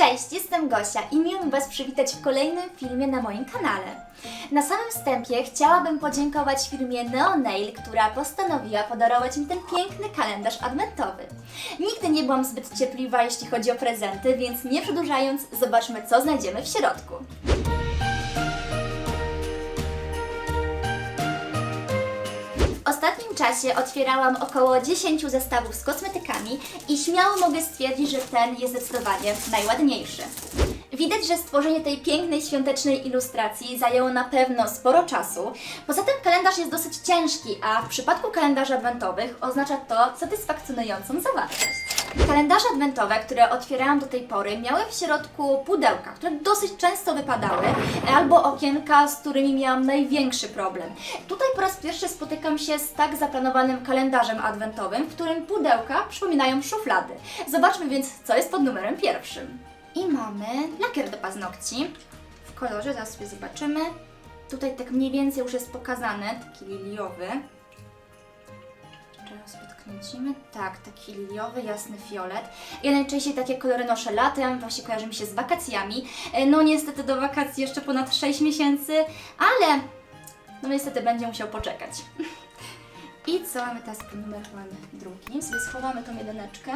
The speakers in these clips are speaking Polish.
Cześć, jestem Gosia i miło mi Was przywitać w kolejnym filmie na moim kanale. Na samym wstępie chciałabym podziękować firmie Neonail, która postanowiła podarować mi ten piękny kalendarz adwentowy. Nigdy nie byłam zbyt cierpliwa, jeśli chodzi o prezenty, więc nie przedłużając, zobaczmy co znajdziemy w środku. Ostatnim czasie otwierałam około 10 zestawów z kosmetykami i śmiało mogę stwierdzić, że ten jest zdecydowanie najładniejszy. Widać, że stworzenie tej pięknej świątecznej ilustracji zajęło na pewno sporo czasu. Poza tym kalendarz jest dosyć ciężki, a w przypadku kalendarzy adwentowych oznacza to satysfakcjonującą zawartość. Kalendarze adwentowe, które otwierałam do tej pory, miały w środku pudełka, które dosyć często wypadały, albo okienka, z którymi miałam największy problem. Tutaj po raz pierwszy spotykam się z tak zaplanowanym kalendarzem adwentowym, w którym pudełka przypominają szuflady. Zobaczmy więc, co jest pod numerem pierwszym. I mamy lakier do paznokci w kolorze, zaraz sobie zobaczymy. Tutaj tak mniej więcej już jest pokazany, taki liliowy. Jeszcze raz. Tak, taki liliowy, jasny fiolet. Ja najczęściej takie kolory noszę latem, właśnie kojarzy mi się z wakacjami. E, No niestety do wakacji jeszcze ponad 6 miesięcy, ale no niestety będzie musiał poczekać. I co mamy teraz pod numer mamy drugi? Sobie schowamy tą jedyneczkę.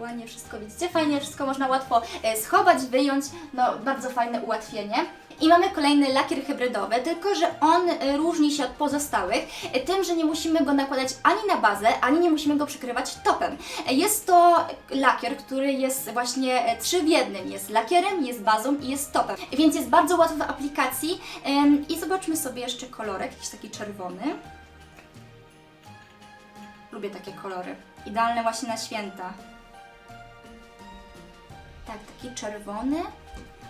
Ładnie wszystko widzicie, fajnie wszystko można łatwo e, schować, wyjąć, no bardzo fajne ułatwienie. I mamy kolejny lakier hybrydowy, tylko że on e, różni się od pozostałych e, tym, że nie musimy go nakładać ani na bazę, ani nie musimy go przykrywać topem. E, Jest to lakier, który jest właśnie trzy w jednym. Jest lakierem, jest bazą i jest topem. Więc jest bardzo łatwy w aplikacji. I zobaczmy sobie jeszcze kolorek, jakiś taki czerwony. Lubię takie kolory. Idealne właśnie na święta. Tak, taki czerwony.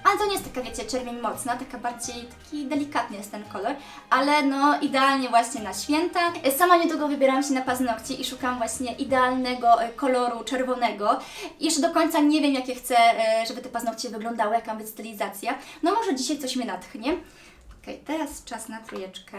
Ale to nie jest taka, wiecie, czerwień mocna, taka bardziej, taki delikatny jest ten kolor, ale no idealnie właśnie na święta. Sama niedługo wybieram się na paznokcie i szukam właśnie idealnego e, koloru czerwonego. Jeszcze do końca nie wiem, jakie chcę, e, żeby te paznokcie wyglądały, jaka ma stylizacja. No może dzisiaj coś mnie natchnie. Okej, teraz czas na trójeczkę.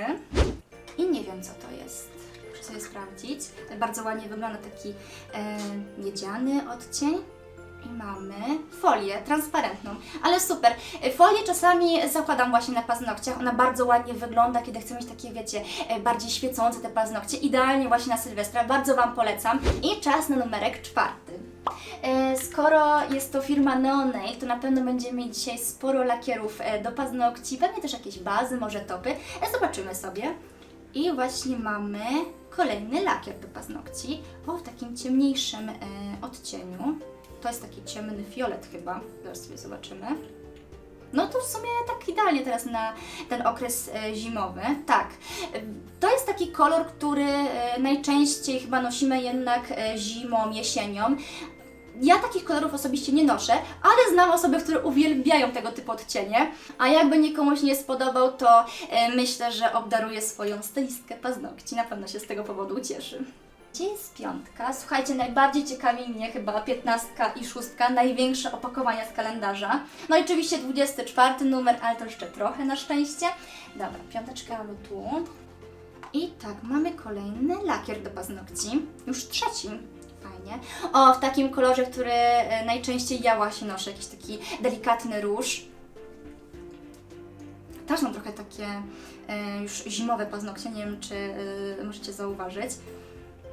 I nie wiem, co to jest. Muszę sobie sprawdzić. Bardzo ładnie wygląda taki e, miedziany odcień. I mamy folię transparentną, ale super. Folię czasami zakładam właśnie na paznokciach. Ona bardzo ładnie wygląda, kiedy chcę mieć takie, wiecie, e, bardziej świecące te paznokcie. Idealnie właśnie na Sylwestra. Bardzo Wam polecam. I czas na numerek czwarty. E, Skoro jest to firma Neonail, to na pewno będziemy mieć dzisiaj sporo lakierów e, do paznokci, pewnie też jakieś bazy, może topy. Zobaczymy sobie. I właśnie mamy kolejny lakier do paznokci, o w takim ciemniejszym odcieniu. To jest taki ciemny fiolet chyba, zaraz sobie zobaczymy. No to w sumie tak idealnie teraz na ten okres e, zimowy. Tak, to jest taki kolor, który e, najczęściej chyba nosimy jednak e, zimą, jesienią. Ja takich kolorów osobiście nie noszę, ale znam osoby, które uwielbiają tego typu odcienie, a jakby nikomuś nie spodobał, to myślę, że obdaruję swoją stylistkę paznokci. Na pewno się z tego powodu ucieszy. Gdzie jest piątka? Słuchajcie, najbardziej ciekawi mnie chyba piętnastka i szóstka, największe opakowania z kalendarza. No i oczywiście 24 numer, ale to jeszcze trochę na szczęście. Dobra, piąteczka tu. I tak, mamy kolejny lakier do paznokci. Już trzeci. Fajnie. O, w takim kolorze, który e, najczęściej ja właśnie noszę, jakiś taki delikatny róż. Też mam trochę takie e, już zimowe paznokcie, nie wiem czy e, możecie zauważyć.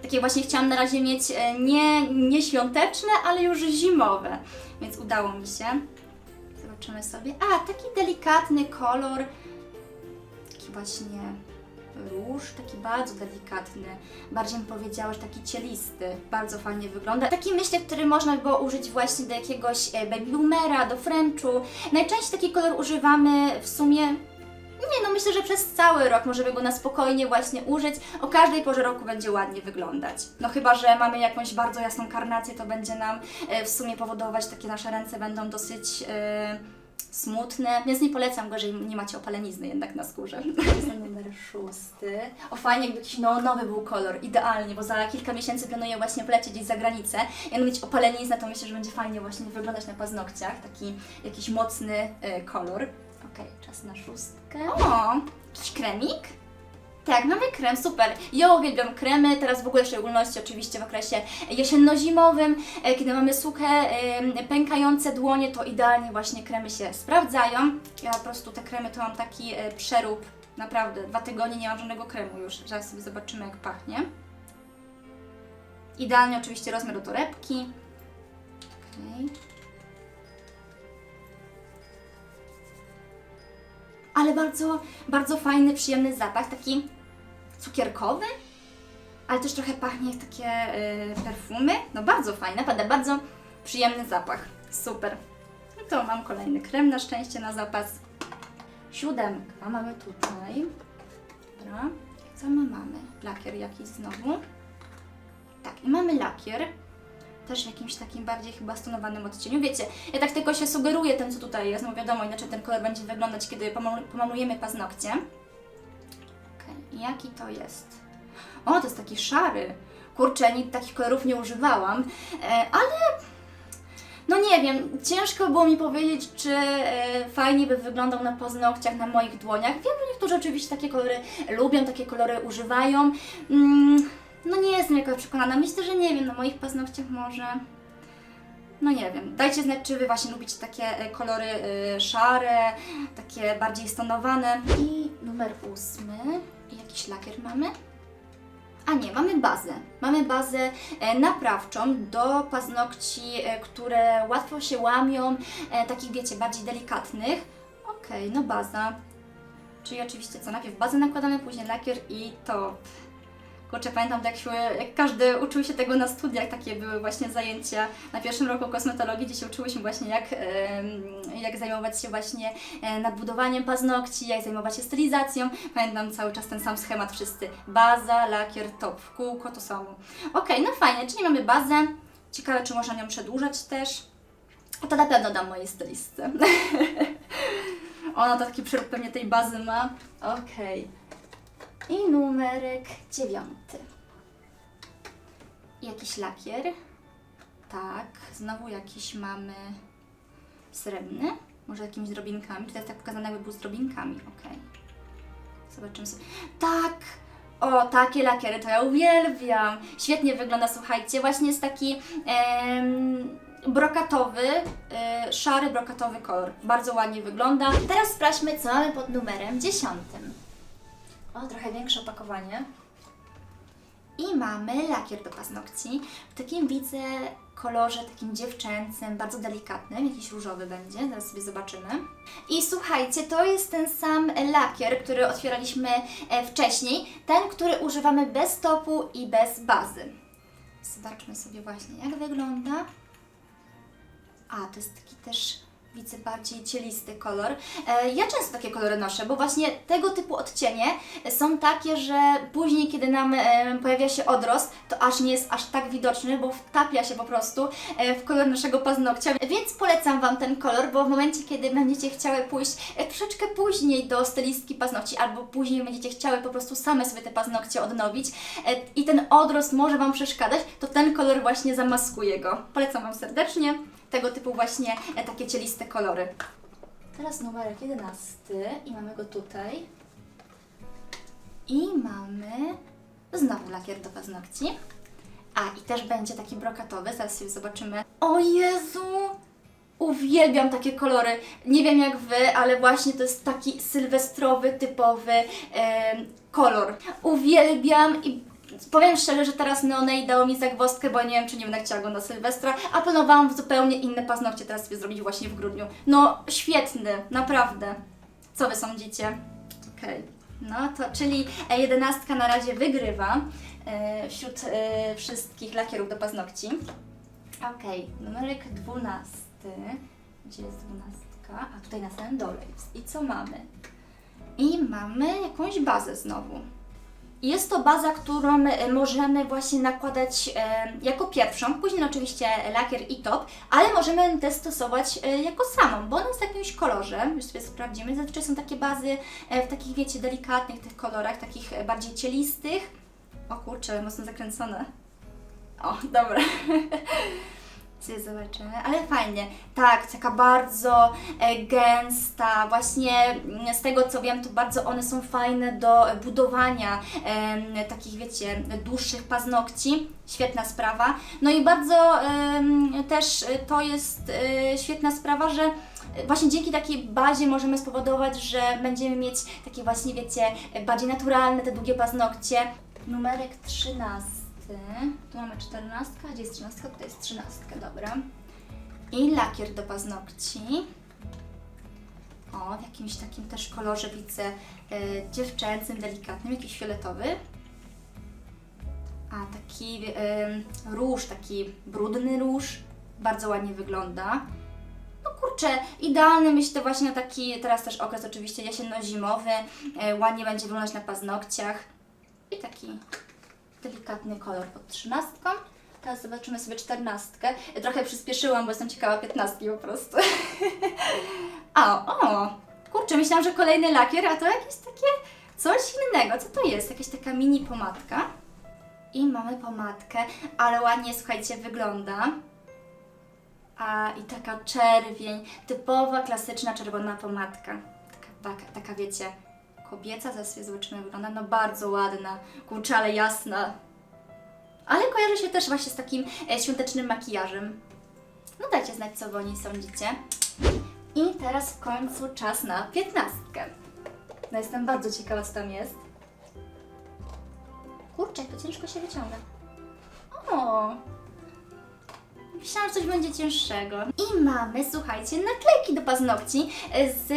Takie właśnie chciałam na razie mieć e, nie, nie świąteczne, ale już zimowe, więc udało mi się. Zobaczymy sobie. A, taki delikatny kolor, taki właśnie róż, taki bardzo delikatny, bardziej bym powiedziała, że taki cielisty, bardzo fajnie wygląda. Taki myślę, który można by było użyć właśnie do jakiegoś e, baby boomera, do Frenchu. Najczęściej taki kolor używamy w sumie nie, no myślę, że przez cały rok możemy go na spokojnie właśnie użyć. O każdej porze roku będzie ładnie wyglądać. No chyba, że mamy jakąś bardzo jasną karnację, to będzie nam e, w sumie powodować, takie nasze ręce będą dosyć e, smutne, więc nie polecam go, jeżeli nie macie opalenizny jednak na skórze. Jest numer szósty. O fajnie, jakby jakiś no, nowy był kolor, idealnie, bo za kilka miesięcy planuję właśnie polecieć gdzieś za granicę. Jak mieć opaleniznę, to myślę, że będzie fajnie właśnie wyglądać na paznokciach, taki jakiś mocny e, kolor. Okej, czas na szóstkę. O, jakiś kremik? Tak, mamy krem, super. Ja uwielbiam kremy, teraz w ogóle w szczególności oczywiście w okresie jesienno-zimowym, e, kiedy mamy suche, pękające dłonie, to idealnie właśnie kremy się sprawdzają. Ja po prostu te kremy to mam taki e, przerób, naprawdę, dwa tygodnie nie mam żadnego kremu już. Zaraz sobie zobaczymy jak pachnie. Idealnie oczywiście rozmiar do torebki. Okej. Ale bardzo, bardzo fajny, przyjemny zapach, taki cukierkowy, ale też trochę pachnie jak takie y, perfumy. No bardzo fajne, naprawdę bardzo przyjemny zapach. Super. No to mam kolejny krem na szczęście na zapas. Siódemka mamy tutaj. Dobra. Co my mamy? Lakier jakiś znowu. Tak, i mamy lakier. Też w jakimś takim bardziej chyba stonowanym odcieniu. Wiecie, ja tak tylko się sugeruję tym, co tutaj jest. No wiadomo, inaczej ten kolor będzie wyglądać, kiedy pomalu- pomalujemy paznokcie. Okej, jaki to jest? O, to jest taki szary. Kurczę, nic takich kolorów nie używałam, e, ale no nie wiem, ciężko było mi powiedzieć, czy e, fajnie by wyglądał na paznokciach, na moich dłoniach. Wiem, że niektórzy oczywiście takie kolory lubią, takie kolory używają. Mm, no nie jestem jakoś przekonana. Myślę, że nie wiem, na moich paznokciach może. No nie wiem. Dajcie znać, czy Wy właśnie lubicie takie e, kolory e, szare, takie bardziej stonowane. I numer ósmy. Jakiś lakier mamy? A nie, mamy bazę. Mamy bazę e, naprawczą do paznokci, które łatwo się łamią, takich wiecie, bardziej delikatnych. Okej, no baza. Czyli oczywiście co, najpierw bazę nakładamy, później lakier i to. Kurczę, pamiętam jak, każdy uczył się tego na studiach, takie były właśnie zajęcia na pierwszym roku kosmetologii, gdzie się uczyłyśmy właśnie jak, jak zajmować się właśnie e, nadbudowaniem paznokci, jak zajmować się stylizacją. Pamiętam cały czas ten sam schemat wszyscy. Baza, lakier, top, kółko to samo. Okej, no fajnie, czyli mamy bazę. Ciekawe, czy można nią przedłużać też. To na pewno dam mojej stylistce. Ona taki przyrób pewnie tej bazy ma. Okej. I numerek dziewiąty. Jakiś lakier. Tak, znowu jakiś mamy srebrny. Może jakimiś drobinkami. Tutaj jest tak pokazane, jakby był z drobinkami. Okej. Zobaczymy sobie. Tak! O, takie lakiery to ja uwielbiam. Świetnie wygląda, słuchajcie. Właśnie jest taki em, brokatowy, e, szary brokatowy kolor. Bardzo ładnie wygląda. Teraz sprawdźmy, co mamy pod numerem dziesiątym. O, trochę większe opakowanie. I mamy lakier do paznokci. W takim widzę kolorze takim dziewczęcym, bardzo delikatnym, jakiś różowy będzie, zaraz sobie zobaczymy. I słuchajcie, to jest ten sam lakier, który otwieraliśmy e, wcześniej, ten, który używamy bez topu i bez bazy. Zobaczmy sobie właśnie, jak wygląda. A, to jest taki też widzę bardziej cielisty kolor. E, ja często takie kolory noszę, bo właśnie tego typu odcienie są takie, że później, kiedy nam e, pojawia się odrost, to aż nie jest aż tak widoczny, bo wtapia się po prostu e, w kolor naszego paznokcia. Więc polecam Wam ten kolor, bo w momencie, kiedy będziecie chciały pójść troszeczkę później do stylistki paznokci, albo później będziecie chciały po prostu same sobie te paznokcie odnowić i ten odrost może Wam przeszkadzać, to ten kolor właśnie zamaskuje go. Polecam Wam serdecznie tego typu właśnie e, takie cieliste kolory. Teraz numerek 11 i mamy go tutaj. I mamy znowu lakier do paznokci. A, i też będzie taki brokatowy, zaraz sobie zobaczymy. O Jezu! Uwielbiam takie kolory. Nie wiem jak Wy, ale właśnie to jest taki sylwestrowy, typowy kolor. Uwielbiam i powiem szczerze, że teraz Neonei dało mi zagwozdkę, bo nie wiem, czy nie będę chciała go na Sylwestra, a planowałam zupełnie inne paznokcie teraz sobie zrobić właśnie w grudniu. No, świetny, naprawdę. Co Wy sądzicie? Okej. No to, czyli e, jedenastka na razie wygrywa e, wśród e, wszystkich lakierów do paznokci. Okej, numerek 12. Gdzie jest dwunastka? A tutaj na samym dole jest. I co mamy? I mamy jakąś bazę znowu. Jest to baza, którą e, możemy właśnie nakładać e, jako pierwszą, później oczywiście lakier i top, ale możemy też stosować e, jako samą, bo ona jest w jakimś kolorze, już sobie sprawdzimy. Zazwyczaj są takie bazy w takich, wiecie, delikatnych tych kolorach, takich bardziej cielistych. O kurczę, mocno zakręcone. O, dobra. Sobie zobaczymy, ale fajnie. Tak, taka bardzo e, gęsta. Właśnie mm, z tego co wiem, to bardzo one są fajne do budowania takich, wiecie, dłuższych paznokci. Świetna sprawa. No i bardzo też to jest e, świetna sprawa, że Właśnie dzięki takiej bazie możemy spowodować, że będziemy mieć takie właśnie, wiecie, bardziej naturalne te długie paznokcie. Numerek 13. Tu mamy 14, a gdzie jest 13? Tutaj jest 13, dobra. I lakier do paznokci. O, w jakimś takim też kolorze widzę e, dziewczęcym, delikatnym, jakiś fioletowy. A taki e, róż, taki brudny róż, bardzo ładnie wygląda. No kurczę, idealny myślę właśnie na taki, teraz też okres oczywiście jesienno-zimowy, e, ładnie będzie wyglądać na paznokciach. I taki delikatny kolor pod trzynastką. Teraz zobaczymy sobie czternastkę. Trochę przyspieszyłam, bo jestem ciekawa piętnastki po prostu. o, o! Kurczę, myślałam, że kolejny lakier, a to jakieś takie coś innego. Co to jest? Jakaś taka mini pomadka. I mamy pomadkę, ale ładnie, słuchajcie, wygląda. A i taka czerwień, typowa, klasyczna czerwona pomadka. Taka, taka, taka wiecie, kobieca, sobie zobaczymy jak wygląda, no bardzo ładna, kurczę, ale jasna. Ale kojarzy się też właśnie z takim e, świątecznym makijażem. No dajcie znać, co wy o niej sądzicie. I teraz w końcu czas na piętnastkę. No jestem bardzo ciekawa, co tam jest. Kurczę, to ciężko się wyciąga. O, Myślałam, że coś będzie cięższego. I mamy, słuchajcie, naklejki do paznokci e, z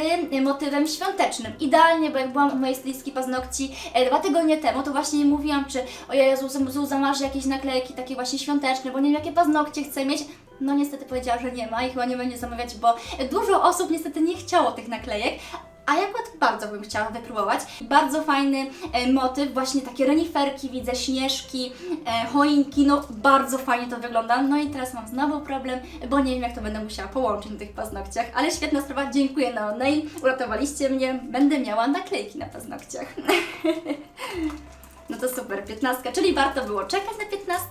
motywem świątecznym. Idealnie, bo jak byłam u mojej stylistki paznokci e, dwa tygodnie temu, to właśnie jej mówiłam, czy o Jezu, Zuza masz jakieś naklejki takie właśnie świąteczne, bo nie wiem, jakie paznokcie chcę mieć. No niestety powiedziała, że nie ma i chyba nie będzie zamawiać, bo dużo osób niestety nie chciało tych naklejek, a ja akurat bardzo bym chciała wypróbować. Bardzo fajny e, motyw, właśnie takie reniferki, widzę śnieżki, e, choinki, no bardzo fajnie to wygląda. No i teraz mam znowu problem, bo nie wiem jak to będę musiała połączyć na tych paznokciach, ale świetna sprawa, dziękuję na nail, uratowaliście mnie, będę miała naklejki na paznokciach. no to super, 15, czyli warto było czekać na 15.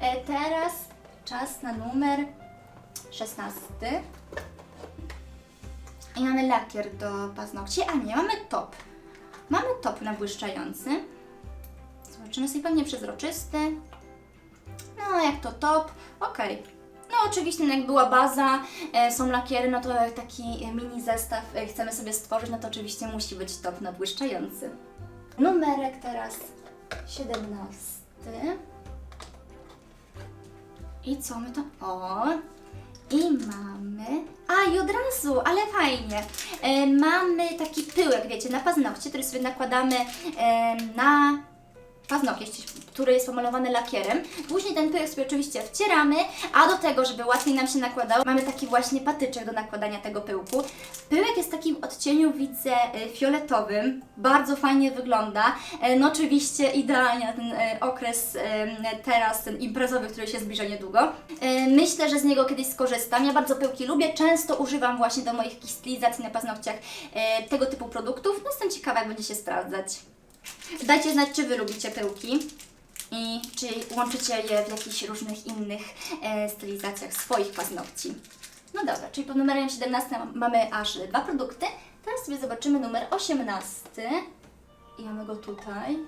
E, teraz czas na numer 16. I mamy lakier do paznokci, a nie, mamy top. Mamy top nabłyszczający. Zobaczymy sobie pewnie przezroczysty. No, jak to top, okej. No oczywiście, no jak była baza, e, są lakiery, no to taki mini zestaw e, chcemy sobie stworzyć, no to oczywiście musi być top nabłyszczający. Numerek teraz 17. I co my to? O! I mamy. A i od razu, ale fajnie. E, mamy taki pyłek, wiecie, na paznokcie, który sobie nakładamy e, na paznokieć, który jest pomalowany lakierem. Później ten pyłek sobie oczywiście wcieramy, a do tego, żeby łatwiej nam się nakładał, mamy taki właśnie patyczek do nakładania tego pyłku. Pyłek jest w takim odcieniu, widzę, e, fioletowym. Bardzo fajnie wygląda. E, No oczywiście idealnie na ten e, okres e, teraz, ten imprezowy, który się zbliża niedługo. Myślę, że z niego kiedyś skorzystam. Ja bardzo pyłki lubię, często używam właśnie do moich stylizacji na paznokciach tego typu produktów. No jestem ciekawa, jak będzie się sprawdzać. Dajcie znać, czy Wy lubicie pyłki i czy łączycie je w jakichś różnych innych e, stylizacjach swoich paznokci. No dobra, czyli pod numerem 17 mamy aż dwa produkty. Teraz sobie zobaczymy numer 18. I mamy go tutaj.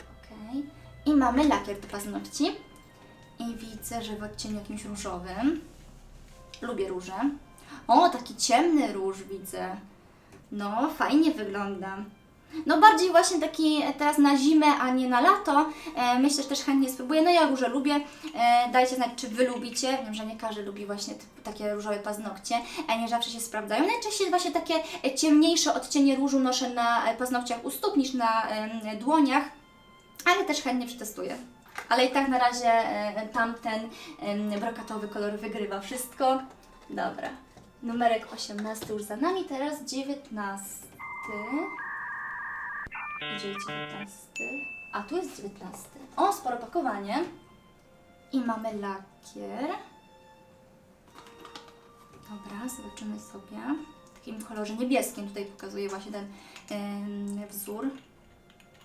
Ok. I mamy lakier do paznokci. I widzę, że w odcieniu jakimś różowym. Lubię róże. O, taki ciemny róż widzę. No, fajnie wygląda. No bardziej właśnie taki teraz na zimę, a nie na lato. E, myślę, że też chętnie spróbuję. No ja róże lubię. E, dajcie znać, czy Wy lubicie. Wiem, że nie każdy lubi właśnie takie różowe paznokcie, nie zawsze się sprawdzają. Najczęściej właśnie takie e, ciemniejsze odcienie różu noszę na e, paznokciach u stóp niż na e, dłoniach, ale też chętnie przetestuję. Ale i tak na razie e, tamten e, brokatowy kolor wygrywa wszystko. Dobra. Numerek 18 już za nami, teraz 19. Gdzie jest 19? A tu jest 19. O, sporo pakowanie. I mamy lakier. Dobra, zobaczymy sobie. W takim kolorze niebieskim tutaj pokazuje właśnie ten em, wzór.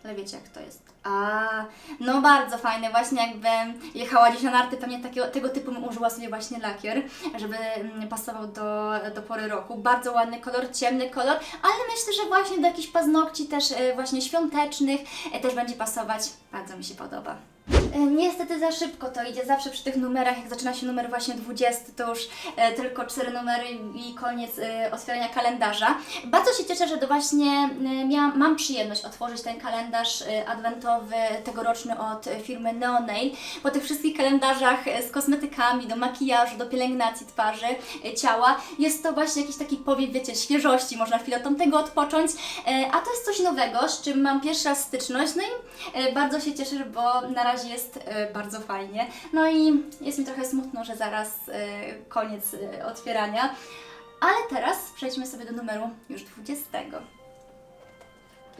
Ale wiecie jak to jest. A, no bardzo fajne, właśnie jakbym jechała gdzieś na narty, pewnie takiego, tego typu bym użyła sobie właśnie lakier, żeby mm, pasował do, do pory roku. Bardzo ładny kolor, ciemny kolor, ale myślę, że właśnie do jakichś paznokci też e, właśnie świątecznych e, też będzie pasować. Bardzo mi się podoba. E, Niestety za szybko to idzie, zawsze przy tych numerach, jak zaczyna się numer właśnie 20, to już e, tylko 4 numery i koniec e, otwierania kalendarza. Bardzo się cieszę, że to właśnie e, miałam, mam przyjemność otworzyć ten kalendarz e, adwentowy, tegoroczny od firmy Neonail. Po tych wszystkich kalendarzach e, z kosmetykami, do makijażu, do pielęgnacji twarzy, e, ciała, jest to właśnie jakiś taki powiew, wiecie, świeżości, można chwilę od tamtego odpocząć, e, a to jest coś nowego, z czym mam pierwszy raz styczność, no i e, bardzo się cieszę, bo na razie jest e, bardzo fajnie. No i jest mi trochę smutno, że zaraz e, koniec e, otwierania. Ale teraz przejdźmy sobie do numeru już 20.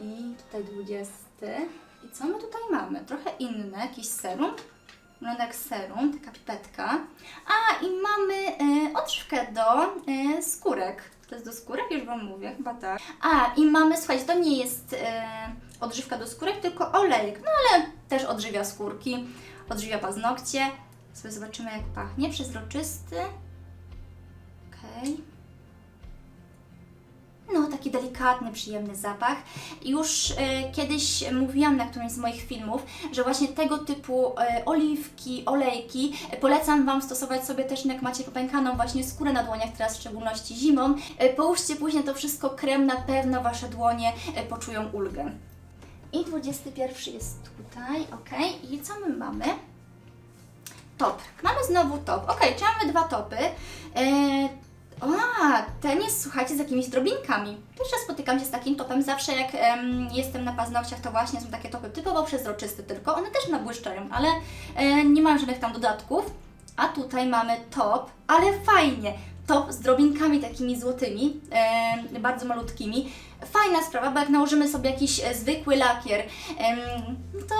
I tutaj 20. I co my tutaj mamy? Trochę inne, jakiś serum. Wygląda jak serum, taka pipetka. A, i mamy e, odżywkę do skórek. To jest do skórek? Już Wam mówię, chyba tak. A, i mamy, słuchajcie, to nie jest odżywka do skórek, tylko olejek. No ale też odżywia skórki, odżywia paznokcie. Sobie zobaczymy, jak pachnie. Przezroczysty. Okej. No, taki delikatny, przyjemny zapach. Już e, kiedyś mówiłam na którymś z moich filmów, że właśnie tego typu e, oliwki, olejki e, polecam Wam stosować sobie też, jak macie popękaną właśnie skórę na dłoniach, teraz w szczególności zimą. E, połóżcie później to wszystko krem, na pewno Wasze dłonie e, poczują ulgę. I 21 jest tutaj, ok. I co my mamy? Top. Mamy znowu top. Ok, czy mamy dwa topy? Eee, a, ten jest, słuchajcie, z jakimiś drobinkami. Pierwszy spotykam się z takim topem. Zawsze jak em, jestem na paznokciach, to właśnie są takie topy typowo przezroczyste tylko. One też nabłyszczają, ale e, nie mają żadnych tam dodatków. A tutaj mamy top, ale fajnie. Top z drobinkami takimi złotymi, e, bardzo malutkimi. Fajna sprawa, bo jak nałożymy sobie jakiś e, zwykły lakier, no to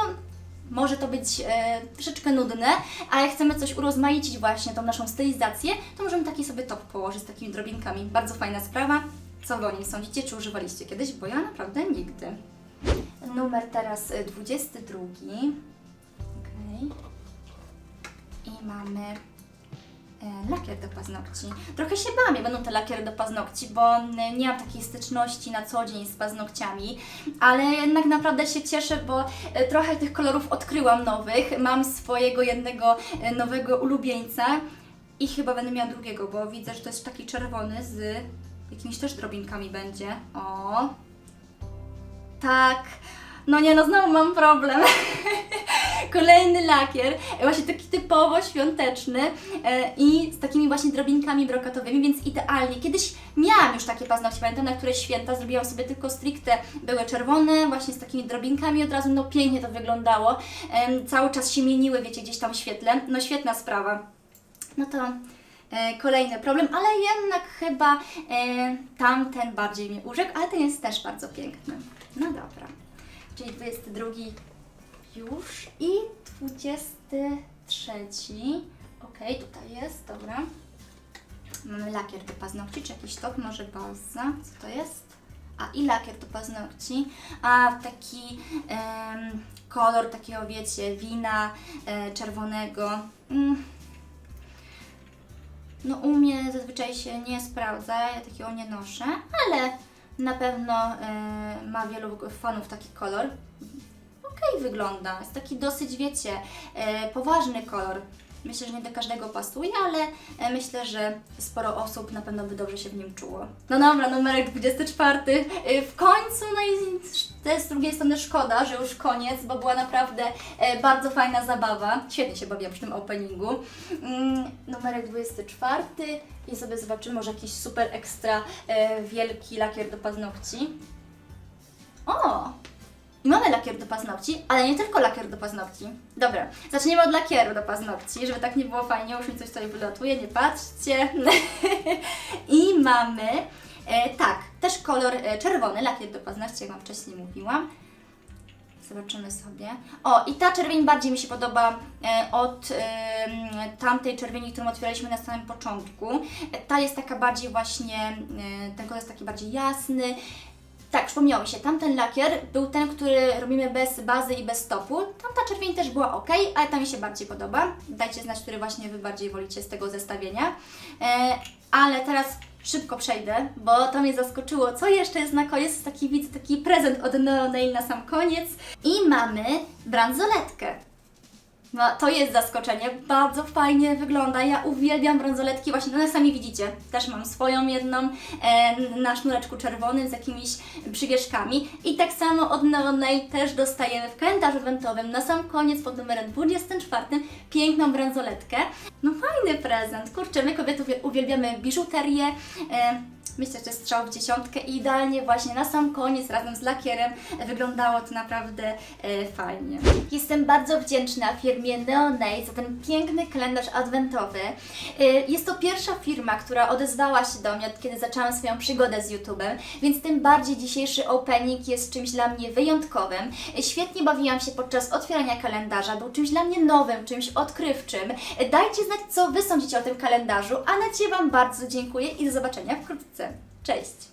może to być e, troszeczkę nudne, a jak chcemy coś urozmaicić właśnie tą naszą stylizację, to możemy taki sobie top położyć z takimi drobinkami. Bardzo fajna sprawa. Co Wy o nim sądzicie? Czy używaliście kiedyś? Bo ja naprawdę nigdy. Numer teraz e, 22. Okej. I mamy e, lakier do paznokci. Trochę się bałam, jak będą te lakiery do paznokci, bo n- nie mam takiej styczności na co dzień z paznokciami, ale jednak naprawdę się cieszę, bo e, trochę tych kolorów odkryłam nowych. Mam swojego jednego e, nowego ulubieńca i chyba będę miała drugiego, bo widzę, że to jest taki czerwony z jakimiś też drobinkami będzie. O, tak. No nie, no znowu mam problem. Kolejny lakier, e, właśnie taki typowo świąteczny e, i z takimi właśnie drobinkami brokatowymi, więc idealnie. Kiedyś miałam już takie paznokcie, pamiętam na które święta zrobiłam sobie tylko stricte, były czerwone, właśnie z takimi drobinkami, od razu no pięknie to wyglądało. Cały czas się mieniły, wiecie, gdzieś tam w świetle. No świetna sprawa. No to e, kolejny problem, ale jednak chyba e, tamten bardziej mnie urzekł, ale ten jest też bardzo piękny. No dobra. Czyli 22 już i 23. Ok, tutaj jest, dobra. Mamy lakier do paznokci, czy jakiś top, może baza. Co to jest? A i lakier do paznokci. A taki em, kolor takiego, wiecie, wina e, czerwonego. Mm. No u mnie zazwyczaj się nie sprawdza, ja takiego nie noszę, ale na pewno e, ma wielu fanów taki kolor. Okej wygląda, jest taki dosyć, wiecie, e, poważny kolor. Myślę, że nie do każdego pasuje, ale e, myślę, że sporo osób na pewno by dobrze się w nim czuło. No dobra, numerek 24. E, w końcu, no i też z drugiej strony szkoda, że już koniec, bo była naprawdę bardzo fajna zabawa. Świetnie się bawiłam przy tym openingu. Mm, numerek 24 i sobie zobaczymy może jakiś super ekstra wielki lakier do paznokci. O! I mamy lakier do paznokci, ale nie tylko lakier do paznokci. Dobra, zaczniemy od lakieru do paznokci, żeby tak nie było fajnie, już mi coś tutaj wylatuje, nie patrzcie. I mamy, e, tak, też kolor e, czerwony, lakier do paznokci, jak Wam wcześniej mówiłam. Zobaczymy sobie. O, i ta czerwień bardziej mi się podoba e, od e, tamtej czerwieni, którą otwieraliśmy na samym początku. E, ta jest taka bardziej właśnie, e, ten kolor jest taki bardziej jasny. Tak, przypomniało mi się, tamten lakier był ten, który robimy bez bazy i bez stopu. Tamta czerwień też była ok, ale ta mi się bardziej podoba. Dajcie znać, który właśnie Wy bardziej wolicie z tego zestawienia. E, ale teraz szybko przejdę, bo to mnie zaskoczyło. Co jeszcze jest na koniec? Taki widzę, taki prezent od Neo Nail na sam koniec. I mamy bransoletkę. No, to jest zaskoczenie. Bardzo fajnie wygląda. Ja uwielbiam bransoletki, właśnie no, sami widzicie. Też mam swoją jedną e, na sznureczku czerwonym z jakimiś przywieszkami. I tak samo od Neo Nail też dostajemy w kalendarzu adwentowym na sam koniec pod numerem 24 piękną bransoletkę. No fajny prezent. Kurczę, my kobiety uwie- uwielbiamy biżuterię. E, Myślę, że strzał w dziesiątkę i idealnie właśnie na sam koniec razem z lakierem wyglądało to naprawdę e, fajnie. Jestem bardzo wdzięczna firmie Neonate za ten piękny kalendarz adwentowy. E, jest to pierwsza firma, która odezwała się do mnie, od kiedy zaczęłam swoją przygodę z YouTube'em, więc tym bardziej dzisiejszy opening jest czymś dla mnie wyjątkowym. E, Świetnie bawiłam się podczas otwierania kalendarza, był czymś dla mnie nowym, czymś odkrywczym. E, Dajcie znać, co Wy sądzicie o tym kalendarzu, a na Ciebie Wam bardzo dziękuję i do zobaczenia wkrótce. Cześć!